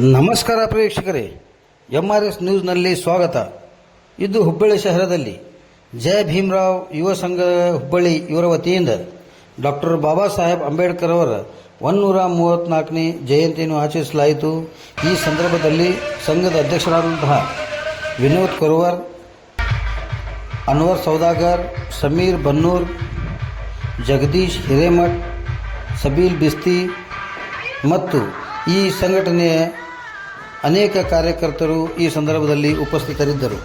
ನಮಸ್ಕಾರ ಪ್ರೇಕ್ಷಕರೇ M R S ನ್ಯೂಸ್ನಲ್ಲಿ ಸ್ವಾಗತ. ಇದು ಹುಬ್ಬಳ್ಳಿ ಶಹರದಲ್ಲಿ. ಜಯ ಭೀಮರಾವ್ ಯುವ ಸಂಘ ಹುಬ್ಬಳ್ಳಿ ಇವರ ವತಿಯಿಂದ ಡಾಕ್ಟರ್ ಬಾಬಾ ಸಾಹೇಬ್ ಅಂಬೇಡ್ಕರ್ ಅವರ ಒನ್ನೂರ ಮೂವತ್ತ್ನಾಲ್ಕನೇ ಜಯಂತಿಯನ್ನು ಆಚರಿಸಲಾಯಿತು. ಈ ಸಂದರ್ಭದಲ್ಲಿ ಸಂಘದ ಅಧ್ಯಕ್ಷರಾದಂತಹ ವಿನೋದ್ ಕೊರವರ್, ಅನ್ವರ್ ಸೌದಾಗರ್, ಸಮೀರ್ ಬನ್ನೂರ್, ಜಗದೀಶ್ ಹಿರೇಮಠ್, ಸಬೀಲ್ ಬಿಸ್ತಿ ಮತ್ತು ಈ ಸಂಘಟನೆಯ ಅನೇಕ ಕಾರ್ಯಕರ್ತರು ಈ ಸಂದರ್ಭದಲ್ಲಿ ಉಪಸ್ಥಿತರಿದ್ದರು.